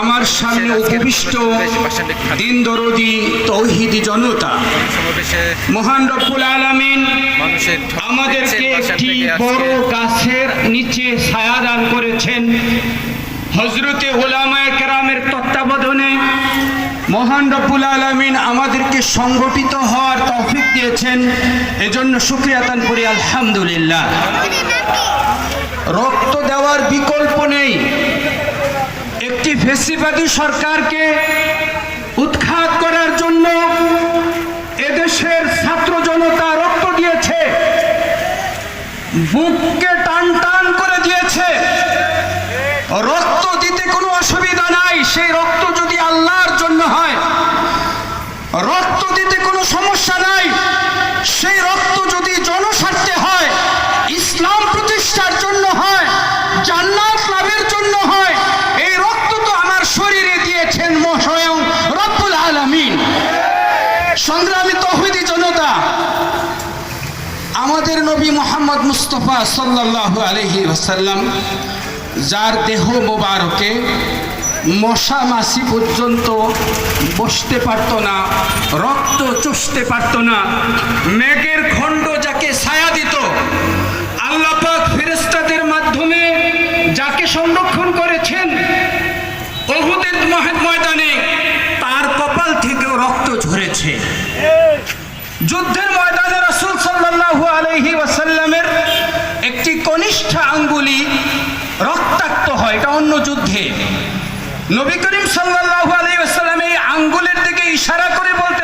আমার সামনে উপবিষ্ট দিন দরদি তৌহিদি জনতা। মহান রব্বুল আলামিন আমাদেরকে একটি বড় গাছের নিচে ছায়া দান করেছেন। হজরতে ওলামায় কেরামের তত্ত্বাবধানে মহান রব্বুল আলমিন আমাদেরকে সংগঠিত হওয়ার তৌফিক দিয়েছেন। এজন্য সুক্রিয়া তান করি, আলহামদুলিল্লাহ। রক্ত দেওয়ার বিকল্প নেই। ফেসিবাদী সরকারকে উৎখাত করার জন্য এদেশের ছাত্র জনতা রক্ত দিয়েছে, বুককে টান টান করে দিয়েছে। রক্ত দিতে কোনো অসুবিধা নাই, সেই রক্ত যদি আল্লাহর জন্য হয় রক্ত দিতে কোনো সমস্যা নাই সেই রক্ত যদি জনস্বার্থে হয় ইসলাম প্রতিষ্ঠার জন্য হয় জান্নাত লাভের জন্য হয় এই রক্ত তো আমার শরীরে দিয়েছেন ম- স্বয়ং রব্বুল আলামিন সংগ্রামী তৌহিদি জনতা, আমাদের নবী মোহাম্মদ মুস্তফা সাল্লাল্লাহু আলহি ওসাল্লাম যার দেহ মোবারকে মশা মাসি পর্যন্ত বসতে পারতো না, রক্ত চষতে পারতো না, মেঘের খণ্ড যাকে ছায়া দিত, আল্লাহ পাক ফেরেস্তাদের মাধ্যমে যাকে সংরক্ষণ করেছেন, অহুদের মহ- ময়দানে যুদ্ধের ময়দানে রাসুল সাল্লাহু আলহি ওয়াসাল্লামের একটি কনিষ্ঠ আঙ্গুলি রক্তাক্ত হয়, এটা অন্য যুদ্ধে। নবী করিম সাল্লাহু আলহি ওয়াসাল্লাম এই আঙ্গুলের দিকে ইশারা করে বলতেছেন